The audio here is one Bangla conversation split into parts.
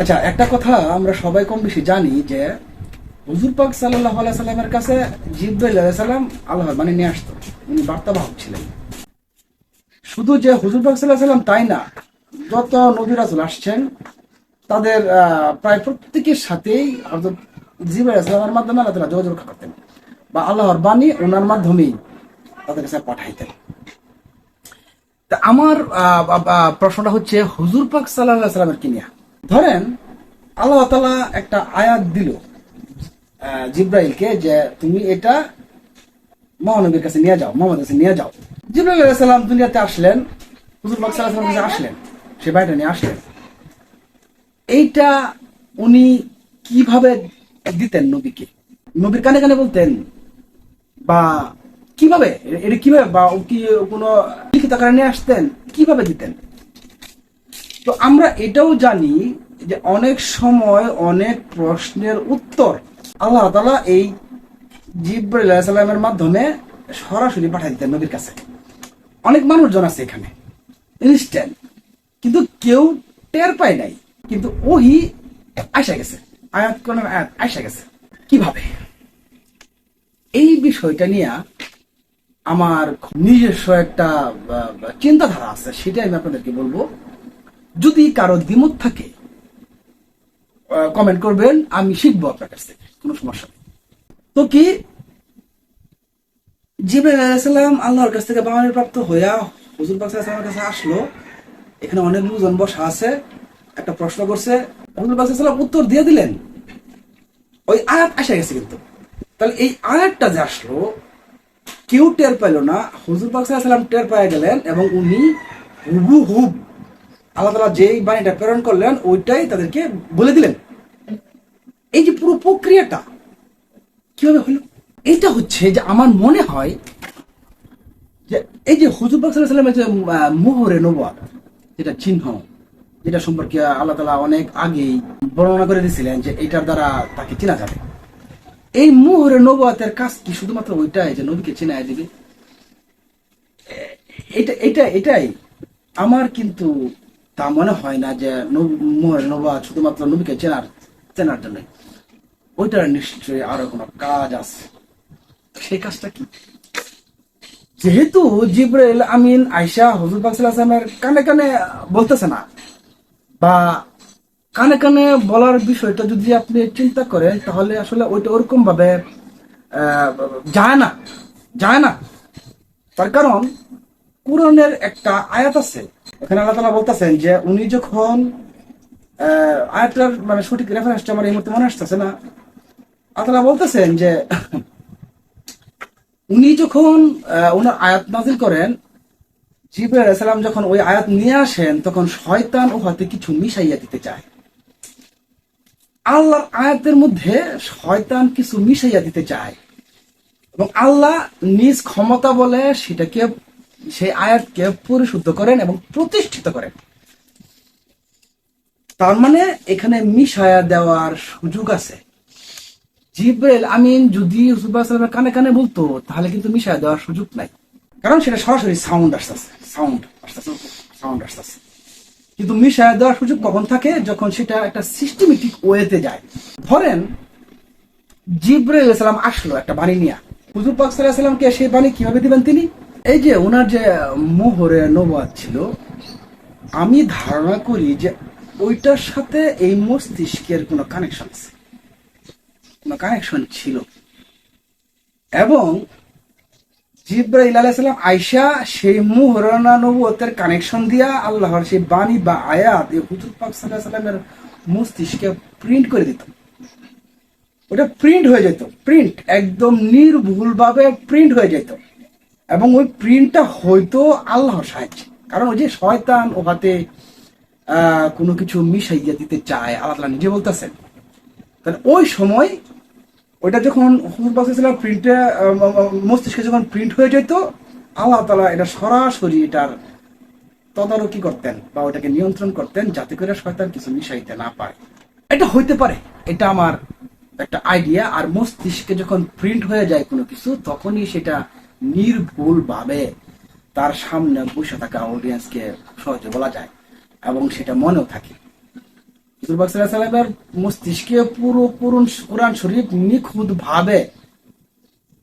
আচ্ছা একটা কথা আমরা সবাই কম বেশি জানি যে হুজুর পাক সাল্লাহ সাল্লামের কাছে জিব্রাইল আল্লাহ মানে নিয়ে আসতো। উনি বার্তাবাহক ছিলেন। শুধু যে হুজুর পাক সাল্লাহ সাল্লাম তাই না, যত নবিরাজুল আসছেন, তাদের প্রায় প্রত্যেকের সাথেই সাল্লামের মাধ্যমে আল্লাহ তাআলা যোগাযোগ করতেন বা আল্লাহর বাণী ওনার মাধ্যমেই তাদের কাছে পাঠাইতেন। তা আমার প্রশ্নটা হচ্ছে হুজুর পাক সাল্লাহ সাল্লামের কি নিয়ে ধরেন, আল্লাহ তালা একটা আয়াত দিল জিব্রাইলকে যে তুমি এটা মহানবীর কাছে নিয়ে যাও, মোহাম্মদের কাছে নিয়ে যাও। জিব্রাইল আলাইহিস সালাম দুনিয়াতে আসলেন, হুজুর কাছে আসলেন, সে বাড়িটা নিয়ে আসলেন। এইটা উনি কীভাবে দিতেন নবীকে? নবীর কানে কানে বলতেন, বা কীভাবে? এটা কীভাবে, বা কি কোনো লিখিত নিয়ে আসতেন, কীভাবে দিতেন? তো আমরা এটাও জানি যে অনেক সময় অনেক প্রশ্নের উত্তর আল্লাহ তালা এই জিব্রাইল মাধ্যমে সরাসরি পাঠিয়ে দিতেন নবীর কাছে। অনেক মানুষজন আছে এখানে ইনস্ট্যান্ট কিন্তু কেউ টের পায় নাই। কিন্তু ওহি আয়সা গেছে, আয়াত কোন আয়াত আয়সা গেছে। কীভাবে? এই বিষয়টা নিয়ে আমার নিজস্ব একটা চিন্তাধারা আছে, সেটাই আমি আপনাদেরকে বলব। যদি কারও দ্বিমত থাকে কমেন্ট করবেন, আমি শিখব আপনার কাছ থেকে, কোনো সমস্যা নেই। তো কি? জিব্রাইল আলাইসাল্লাম আল্লাহর কাছ থেকে বাঙালির প্রাপ্ত হইয়া হুজুর পাক কাছে আসলো। এখানে অনেক লোকজন বসা আছে, একটা প্রশ্ন করছে, হুজুর পাক উত্তর দিয়ে দিলেন। ওই আয়াত আসে গেছে কিন্তু। তাহলে এই আয়াতটা যে আসলো, কেউ টের পাইল না, হুজুর পাক টের পাই গেলেন এবং উনি হুবু হুব আল্লাহ তালা যেই বাণীটা প্রেরণ করলেন, ওইটাই তাদেরকে বলে দিলেন। এই যে পুরো প্রক্রিয়াটা কীভাবে হলো? এটা হচ্ছে যে আমার মনে হয় যে এই যে হুজুর যে মোহরে নবাদ যেটা চিহ্ন, যেটা সম্পর্কে আল্লাহ তালা অনেক আগেই বর্ণনা করে দিয়েছিলেন যে এটার দ্বারা তাকে চেনা যাবে। এই মোহরে নবাতের কাজ কি? শুধুমাত্র ওইটাই যে নবীকে চেনায় দিবে? এটা এটা, এটাই। আমার কিন্তু তা মনে হয় না যে নব- শুধুমাত্র নবীকে চেনার চেনার জন্য। ওইটার নিশ্চয়ই আরও কোনো কাজ আছে। সেই কাজটা কি? যেহেতু জিব্রাইল আমিন আয়সা হজুর পাকসালামের কানে কানে বলতেছে না, বা কানে কানে বলার বিষয়টা যদি আপনি চিন্তা করেন, তাহলে আসলে ওইটা ওরকম ভাবে যায় না যায় না। তার কারণ কোরআনের একটা আয়াত আছে। এখানে আল্লাহ তালা বলতেছেন যে, উনি যখন আয়াতটার মানে সঠিক রেফারেন্সটা আমার এই মুহূর্তে মনে আসতেছে না, আল্লাহ বলতেছেন যে, উনি যখন ওনার আয়াত নাজিল করেন আলাইহিস সালাম যখন ওই আয়াত নিয়ে আসেন, তখন শয়তান ও হাতে কিছু মিশাইয়া দিতে চায়। আল্লাহর আয়াতের মধ্যে শয়তান কিছু মিশাইয়া দিতে চায়। এবং আল্লাহ নিজ ক্ষমতা বলে সেটাকে সেই আয়াতকে পরিশুদ্ধ করেন এবং প্রতিষ্ঠিত করেন। তার মানে এখানে মিশায়া দেওয়ার সুযোগ আছে। জিব্রাইল, আমিন, যদি হুসুবাহামের কানে কানে বলতো, তাহলে কিন্তু মিশায় দেওয়ার সুযোগ নাই। কারণ সেটা সরাসরি সাউন্ড আসতেছে সাউন্ড আসতেছে সাউন্ড আসতেছে কিন্তু মিশায় দেওয়ার সুযোগ কখন থাকে? যখন সেটা একটা সিস্টেমেটিক ওয়েতে যায়। ধরেন, জিব্রাইল সালাম আসলো একটা বাণী নিয়ে। হুজুর পাক সাল্লাহ সাল্লামকে সেই বাণী কীভাবে দিবেন তিনি? এই যে ওনার যে মোহরে নবাদ ছিল, আমি ধারণা করি যে ওইটার সাথে এই মস্তিষ্কের কোনো কানেকশন আছে। কোনো কানেকশন ছিল। এবং জিব্রাইল আলাইসাল্লাম আয়সা সেই মুহরানা নবুয়তের কানেকশন দিয়া আল্লাহর সেই বাণী বা আয়াত এই হুজুর পাক সাল্লাহ সাল্লামের মস্তিষ্কে প্রিন্ট করে দিত। ওটা প্রিন্ট হয়ে যেত। প্রিন্ট একদম নির্ভুল ভাবে প্রিন্ট হয়ে যেত। এবং ওই প্রিন্টটা হয়তো আল্লাহর সাহায্যে। কারণ ওই যে শয়তান ও হাতে কোনো কিছু মিশাইয়া দিতে চায়, আল্লাহ নিজে বলতেছেন। তাহলে ওই সময় ওইটা যখন হুজুর প্রিন্টে মস্তিষ্কে যখন প্রিন্ট হয়ে যেত, আল্লাহ তালা এটা সরাসরি এটার তদারকি করতেন বা ওটাকে নিয়ন্ত্রণ করতেন যাতে করে শয়তান কিছু মিশাইতে না পারে। এটা হইতে পারে, এটা আমার একটা আইডিয়া আর মস্তিষ্কে যখন প্রিন্ট হয়ে যায় কোনো কিছু, তখনই সেটা নির্ভুল ভাবে তার সামনে বসে থাকা অডিয়েন্সকে সহজে বলা যায় এবং সেটা মনেও থাকে। মস্তিষ্কে পুরো কোরআন শরীফ নিখুঁত ভাবে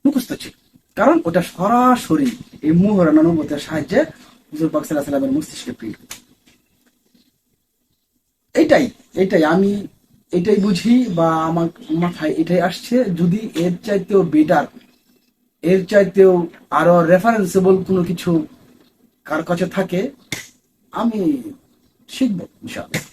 মুখস্থ ছিল। কারণ ওটা সরাসরি এই মুহরান অনুভূতের সাহায্যে হুজুর আলাইহি সাল্লামের মস্তিষ্কে প্রিন্ট এটাই এটাই আমি এটাই বুঝি বা আমার মাথায় এটাই আসছে, যদি এর চাইতেও বেটার এর চাইতেও আরও রেফারেন্সেবল কোনো কিছু কার কাছে থাকে আমি শিখব ইনশাআল্লাহ।